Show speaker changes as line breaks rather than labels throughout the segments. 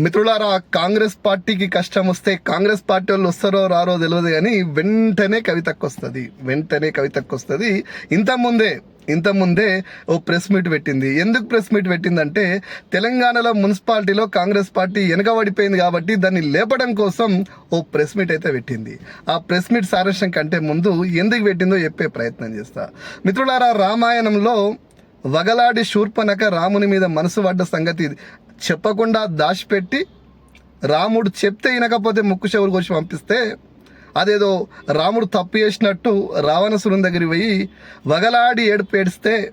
మిత్రులారా కాంగ్రెస్ పార్టీకి కష్టం వస్తే కాంగ్రెస్ పార్టీ వాళ్ళు వస్తారో రారో తెలియదు కానీ వెంటనే కవితకు వస్తుంది వెంటనే కవితకు వస్తుంది ఇంత ముందే ఇంత ముందే ఓ ప్రెస్ మీట్ పెట్టింది. ఎందుకు ప్రెస్ మీట్ పెట్టిందంటే తెలంగాణలో మున్సిపాలిటీలో కాంగ్రెస్ పార్టీ వెనకబడిపోయింది కాబట్టి దాన్ని లేపడం కోసం ఓ ప్రెస్ మీట్ అయితే పెట్టింది. ఆ ప్రెస్ మీట్ సారాంశం కంటే ముందు ఎందుకు పెట్టిందో చెప్పే ప్రయత్నం చేస్తా. మిత్రులారా రామాయణంలో వగలాడి శూర్పనక రాముని మీద మనసు పడ్డ సంగతి చెప్పకుండా దాచిపెట్టి రాముడు చెప్తే వినకపోతే ముక్కు చెవులు కొచ్చి పంపిస్తే అదేదో రాముడు తప్పు చేసినట్టు రావణసురుని దగ్గరికి పోయి వగలాడి ఏడుపు ఏడిస్తే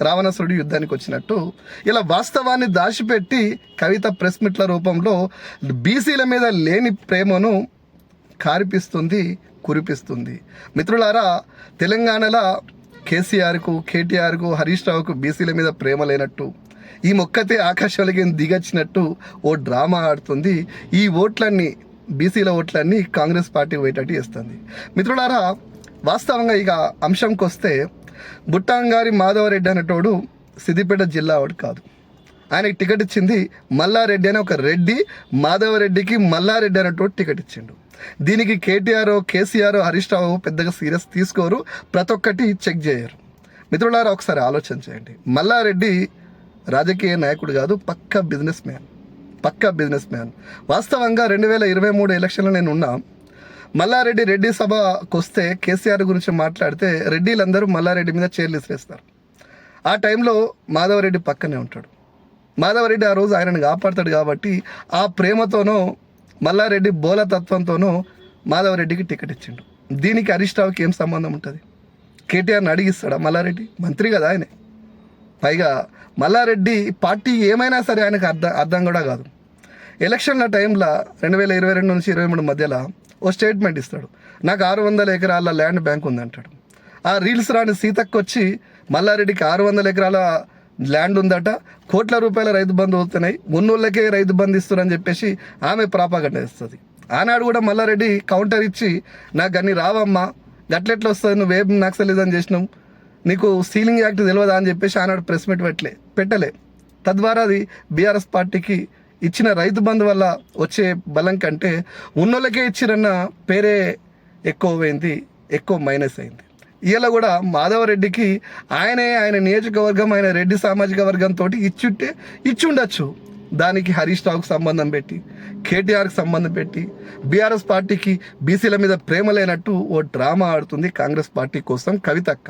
రావణసురుడు యుద్ధానికి వచ్చినట్టు. ఇలా వాస్తవాన్ని దాచిపెట్టి కవిత ప్రెస్ మీట్ల రూపంలో బీసీల మీద లేని ప్రేమను కారిపిస్తుంది కురిపిస్తుంది. మిత్రులారా తెలంగాణలో కేసీఆర్కు కేటీఆర్కు హరీష్ రావుకు బీసీల మీద ప్రేమ లేనట్టు ఈ మొక్కతే ఆకాశాలకి దిగచ్చినట్టు ఓ డ్రామా ఆడుతుంది. ఈ ఓట్లన్నీ బీసీల ఓట్లన్నీ కాంగ్రెస్ పార్టీ పోయేటట్టు చేస్తుంది. మిత్రులారా వాస్తవంగా ఇక అంశంకి వస్తే బుట్టాంగారి మాధవరెడ్డి అనేటోడు సిద్దిపేట జిల్లా వాడు కాదు. ఆయనకి టికెట్ ఇచ్చింది మల్లారెడ్డి అనే ఒక రెడ్డి మాధవరెడ్డికి మల్లారెడ్డి అనేటువంటి టికెట్ ఇచ్చిండు. దీనికి కేటీఆర్ కేసీఆర్ హరీష్ రావు పెద్దగా సీరియస్ తీసుకోరు. ప్రతి ఒక్కటి చెక్ చేయరు. మిత్రులారా ఒకసారి ఆలోచన చేయండి. మల్లారెడ్డి రాజకీయ నాయకుడు కాదు పక్క బిజినెస్ మ్యాన్. పక్క బిజినెస్ మ్యాన్. వాస్తవంగా రెండు వేల ఇరవై మూడు ఎలక్షన్లో నేను ఉన్నా. మల్లారెడ్డి రెడ్డి సభకు వస్తే కేసీఆర్ గురించి మాట్లాడితే రెడ్డిలందరూ మల్లారెడ్డి మీద చైర్లు ఇసిరేస్తారు ఆ టైంలో మాధవరెడ్డి పక్కనే ఉంటాడు. మాధవరెడ్డి ఆ రోజు ఆయనను కాపాడతాడు కాబట్టి ఆ ప్రేమతోనో మల్లారెడ్డి బోలతత్వంతోనో మాధవరెడ్డికి టికెట్ ఇచ్చిండు. దీనికి హరీష్ రావుకి ఏం సంబంధం ఉంటుంది? కేటీఆర్ని అడిగిస్తాడా మల్లారెడ్డి? మంత్రి కదా ఆయనే. పైగా మల్లారెడ్డి పార్టీ ఏమైనా సరే ఆయనకు అర్థం అర్థం కూడా కాదు. ఎలక్షన్ల టైంలో రెండు వేల ఇరవై రెండు నుంచి ఇరవై మూడు మధ్యలో ఓ స్టేట్మెంట్ ఇస్తాడు. నాకు ఆరు వందల ఎకరాల ల్యాండ్ బ్యాంక్ ఉందంటాడు. ఆ రీల్స్ రాని సీతక్కొచ్చి వచ్చి మల్లారెడ్డికి ఆరు వందల ఎకరాల ల్యాండ్ ఉందట. కోట్ల రూపాయల రైతు బంధు అవుతున్నాయి. ఉన్నోళ్ళకే రైతు బంధు ఇస్తున్నారని చెప్పేసి ఆమె ప్రాపాగండ ఇస్తుంది ఆనాడు కూడా మల్లారెడ్డి కౌంటర్ ఇచ్చి నాకు అన్ని రావమ్మా. గట్లెట్లా వస్తుంది నువ్వు నువ్వేం నక్సలిజం చేసినావు? నీకు సీలింగ్ యాక్ట్ తెలియదా అని చెప్పేసి ఆనాడు ప్రెస్ మీట్ పెట్టలే. పెట్టలే. తద్వారా అది బీఆర్ఎస్ పార్టీకి ఇచ్చిన రైతు బంధు వల్ల వచ్చే బలం కంటే ఉన్నోళ్ళకే ఇచ్చిరన్న పేరే ఎక్కువ పోయింది ఎక్కువ మైనస్ అయింది. ఇలా కూడా మాధవరెడ్డికి ఆయనే ఆయన నియోజకవర్గం ఆయన రెడ్డి సామాజిక వర్గంతో ఇచ్చుంటే ఇచ్చి ఉండొచ్చు దానికి హరీష్ రావుకు సంబంధం పెట్టి కేటీఆర్కి సంబంధం పెట్టి బీఆర్ఎస్ పార్టీకి బీసీల మీద ప్రేమ లేనట్టు ఓ డ్రామా ఆడుతుంది కాంగ్రెస్ పార్టీ కోసం కవితక్క.